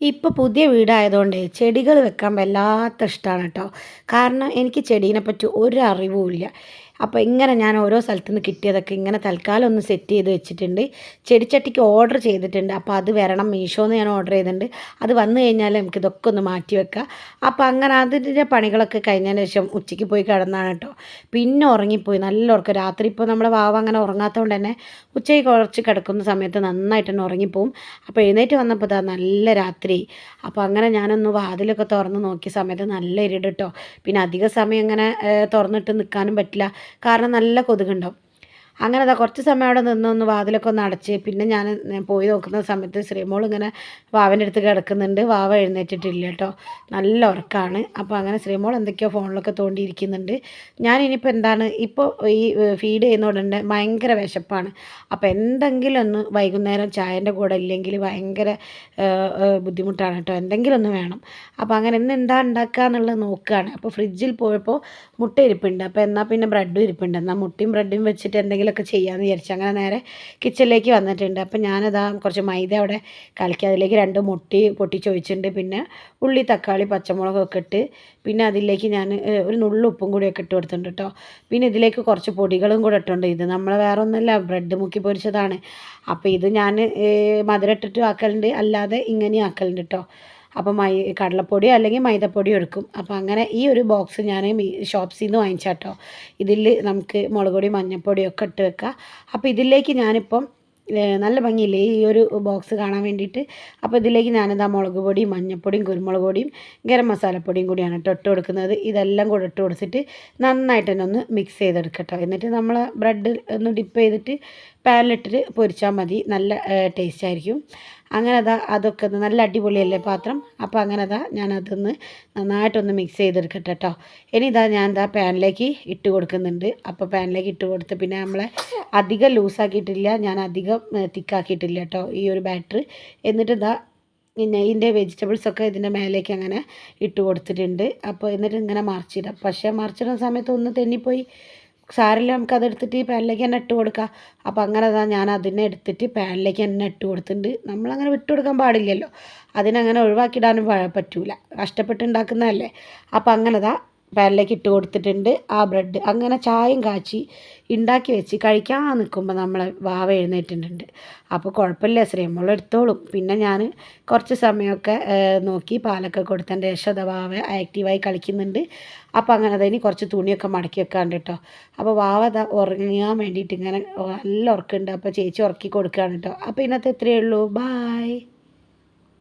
ഇപ്പോൾ പുതിയ വീടായതുകൊണ്ട് ചെടികൾ വെക്കാൻ വല്ലാത്ത ഇഷ്ടമാണ് കേട്ടോ. കാരണം എനിക്ക് ചെടീനെ പറ്റി ഒരു അറിവുമില്ല അപ്പോൾ ഇങ്ങനെ ഞാൻ ഓരോ സ്ഥലത്തു നിന്ന് കിട്ടിയതൊക്കെ ഇങ്ങനെ തൽക്കാലം ഒന്ന് സെറ്റ് ചെയ്ത് വെച്ചിട്ടുണ്ട്. ചെടിച്ചട്ടിക്ക് ഓർഡർ ചെയ്തിട്ടുണ്ട്. അപ്പോൾ അത് വരണം മീഷോന്ന് ഞാൻ ഓർഡർ ചെയ്തിട്ടുണ്ട്. അത് വന്നു കഴിഞ്ഞാൽ നമുക്ക് ഇതൊക്കെ ഒന്ന് മാറ്റി വെക്കാം. അപ്പോൾ അങ്ങനെ അതിന്റെ പണികളൊക്കെ കഴിഞ്ഞതിന് ശേഷം ഉച്ചയ്ക്ക് പോയി കിടന്നാണ് കേട്ടോ. പിന്നെ ഉറങ്ങിപ്പോയി. നല്ല ഉറക്കം. രാത്രി ഇപ്പോൾ നമ്മുടെ വാവ അങ്ങനെ ഉറങ്ങാത്തതുകൊണ്ട് തന്നെ ഉച്ചയ്ക്ക് കുറച്ച് കിടക്കുന്ന സമയത്ത് നന്നായിട്ട് തന്നെ ഉറങ്ങിപ്പോവും. അപ്പോൾ എഴുന്നേറ്റ് വന്നപ്പോൾ ഇതാ നല്ല രാത്രി. അപ്പോൾ അങ്ങനെ ഞാനൊന്ന് വാതിലൊക്കെ തുറന്ന് നോക്കിയ സമയത്ത് നല്ല ഇരുട് പിന്നെ അധിക സമയം ഇങ്ങനെ തുറന്നിട്ട് നിൽക്കാനും പറ്റില്ല. കാരണം നല്ല കൊതുകുണ്ടാവും. അങ്ങനെ അതാ കുറച്ച് സമയം അവിടെ നിന്നൊന്ന് വാതിലൊക്കെ ഒന്ന് അടച്ച് പിന്നെ ഞാൻ പോയി നോക്കുന്ന സമയത്ത് ശ്രീമോൾ ഇങ്ങനെ വാവന്റെ അടുത്ത് കിടക്കുന്നുണ്ട്. വാവ എഴുന്നേറ്റിട്ടില്ല കേട്ടോ. നല്ല ഉറക്കമാണ് അപ്പോൾ അങ്ങനെ ശ്രീമോൾ എന്തൊക്കെയോ ഫോണിലൊക്കെ തോണ്ടിയിരിക്കുന്നുണ്ട്. ഞാൻ ഇനിയിപ്പോൾ എന്താണ്? ഇപ്പോൾ ഈ ഫീഡ് ചെയ്യുന്നതുകൊണ്ട് ഭയങ്കര വിശപ്പാണ്. അപ്പോൾ എന്തെങ്കിലും ഒന്ന് വൈകുന്നേരം ചായന്റെ കൂടെ ഇല്ലെങ്കിൽ ഭയങ്കര ബുദ്ധിമുട്ടാണ് കേട്ടോ. എന്തെങ്കിലും ഒന്ന് വേണം. അപ്പോൾ അങ്ങനെ ഇന്ന് എന്താ ഉണ്ടാക്കുക എന്നുള്ളത് നോക്കുകയാണ്. അപ്പോൾ ഫ്രിഡ്ജിൽ പോയപ്പോൾ മുട്ട ഇരിപ്പുണ്ട്. അപ്പോൾ എന്നാൽ പിന്നെ ബ്രെഡും ഇരിപ്പുണ്ട്. എന്നാൽ മുട്ടയും ബ്രെഡും വെച്ചിട്ട് എന്തെങ്കിലുമൊക്കെ ചെയ്യാമെന്ന് വിചാരിച്ചു. അങ്ങനെ നേരെ കിച്ചണിലേക്ക് വന്നിട്ടുണ്ട്. അപ്പം ഞാനതാ കുറച്ച് മൈദ അവിടെ കലക്കി അതിലേക്ക് രണ്ട് മുട്ടി പൊട്ടിച്ച് ഒഴിച്ചിട്ടുണ്ട് പിന്നെ ഉള്ളി തക്കാളി പച്ചമുളകൊക്കെ ഇട്ട് പിന്നെ അതിലേക്ക് ഞാൻ ഒരു നുള്ളു ഉപ്പും കൂടിയൊക്കെ ഇട്ട് കൊടുത്തിട്ടുണ്ട് കേട്ടോ പിന്നെ ഇതിലേക്ക് കുറച്ച് പൊടികളും കൂടെ ഇട്ടുണ്ട്. ഇത് നമ്മൾ വേറെ ഒന്നുമല്ല ബ്രെഡ് മുക്കി പൊരിച്ചതാണ്. അപ്പോൾ ഇത് ഞാൻ മധുരം ഇട്ടിട്ട് ആക്കലുണ്ട്. അല്ലാതെ ഇങ്ങനെ ആക്കലുണ്ട് കേട്ടോ അപ്പോൾ മൈ കടലപ്പൊടിയോ അല്ലെങ്കിൽ മൈദപ്പൊടിയോ എടുക്കും അപ്പോൾ അങ്ങനെ ഈ ഒരു ബോക്സ് ഞാൻ ഷോപ്സിൽ നിന്ന് വാങ്ങിച്ചാട്ടോ. ഇതിൽ നമുക്ക് മുളക് പൊടി മഞ്ഞൾപ്പൊടിയൊക്കെ ഇട്ട് വെക്കാം അപ്പോൾ ഇതിലേക്ക് ഞാനിപ്പം നല്ല ഭംഗിയില്ലേ ഈ ഒരു ബോക്സ് കാണാൻ വേണ്ടിയിട്ട്? അപ്പോൾ ഇതിലേക്ക് ഞാനിതാ മുളക് പൊടിയും മഞ്ഞൾപ്പൊടിയും കുരുമുളക് പൊടിയും ഗരം മസാലപ്പൊടിയും കൂടിയാണ് കേട്ടോ ഇട്ട് കൊടുക്കുന്നത്. ഇതെല്ലാം കൂടെ ഇട്ട് കൊടുത്തിട്ട് നന്നായിട്ട് തന്നെ ഒന്ന് മിക്സ് ചെയ്തെടുക്കട്ടോ. എന്നിട്ട് നമ്മൾ ബ്രെഡ് ഒന്ന് ഡിപ്പ് ചെയ്തിട്ട് പാനിലിട്ടിട്ട് പൊരിച്ചാൽ മതി. നല്ല ടേസ്റ്റ് ആയിരിക്കും. അങ്ങനെ അതാ അതൊക്കെ ഒന്ന് നല്ല അടിപൊളിയല്ലേ പാത്രം? അപ്പോൾ അങ്ങനെ അതാ ഞാനതൊന്ന് നന്നായിട്ടൊന്ന് മിക്സ് ചെയ്തെടുക്കട്ടെ കേട്ടോ ഇനി ഇതാ ഞാൻ ഇതാ പാനിലേക്ക് ഇട്ട് കൊടുക്കുന്നുണ്ട്. അപ്പോൾ പാനിലേക്ക് ഇട്ട് കൊടുത്ത് പിന്നെ നമ്മളെ അധികം ലൂസാക്കിയിട്ടില്ല ഞാൻ അധികം തിക്കാക്കിയിട്ടില്ല കേട്ടോ ഈ ഒരു ബാറ്റർ എന്നിട്ട് ഇതാ പിന്നെ ഇതിന്റെ വെജിറ്റബിൾസൊക്കെ ഇതിന്റെ മേലേക്ക് അങ്ങനെ ഇട്ട് കൊടുത്തിട്ടുണ്ട്. അപ്പോൾ എന്നിട്ട് ഇങ്ങനെ മറിച്ചിടാം. പക്ഷേ മറിച്ചിടുന്ന സമയത്ത് ഒന്ന് തെന്നിപ്പോയി. സാരില്ല നമുക്ക് അതെടുത്തിട്ട് പാനിലേക്ക് തന്നെ ഇട്ട് കൊടുക്കാം. അപ്പോൾ അങ്ങനെ അതാ ഞാൻ അതിനെ എടുത്തിട്ട് പാനിലേക്ക് തന്നെ ഇട്ട് കൊടുത്തിട്ടുണ്ട്. നമ്മളങ്ങനെ വിട്ട് കൊടുക്കാൻ പാടില്ലല്ലോ. അതിനങ്ങനെ ഒഴിവാക്കിയിടാനും പറ്റൂല. കഷ്ടപ്പെട്ട് ഉണ്ടാക്കുന്നതല്ലേ. അപ്പോൾ അങ്ങനെ ദാ പാനിലേക്ക് ഇട്ട് കൊടുത്തിട്ടുണ്ട് ആ ബ്രെഡ് അങ്ങനെ ചായയും കാച്ചി ഉണ്ടാക്കി വെച്ച് കഴിക്കാൻ നിൽക്കുമ്പോൾ നമ്മളെ വാവ എഴുന്നേറ്റിട്ടുണ്ട്. അപ്പോൾ കുഴപ്പമില്ല ശ്രീമോൾ എടുത്തോളും. പിന്നെ ഞാൻ കുറച്ച് സമയമൊക്കെ നോക്കി പാലൊക്കെ കൊടുത്തതിന്റെ ശേഷം അത് വാവ ആക്റ്റീവായി കളിക്കുന്നുണ്ട്. അപ്പോൾ അങ്ങനെ അതിന് കുറച്ച് തുണിയൊക്കെ മടക്കി വെക്കാണ്ട് കേട്ടോ. അപ്പോൾ വാവ അതാ ഉറങ്ങാൻ വേണ്ടിയിട്ട് ഇങ്ങനെ നല്ല ഉറക്കുണ്ട്. അപ്പോൾ ചേച്ചി ഉറക്കി കൊടുക്കുകയാണ് കേട്ടോ. അപ്പോൾ ഇന്നത്തെ ഇത്രയേ ഉള്ളൂ. ബായ്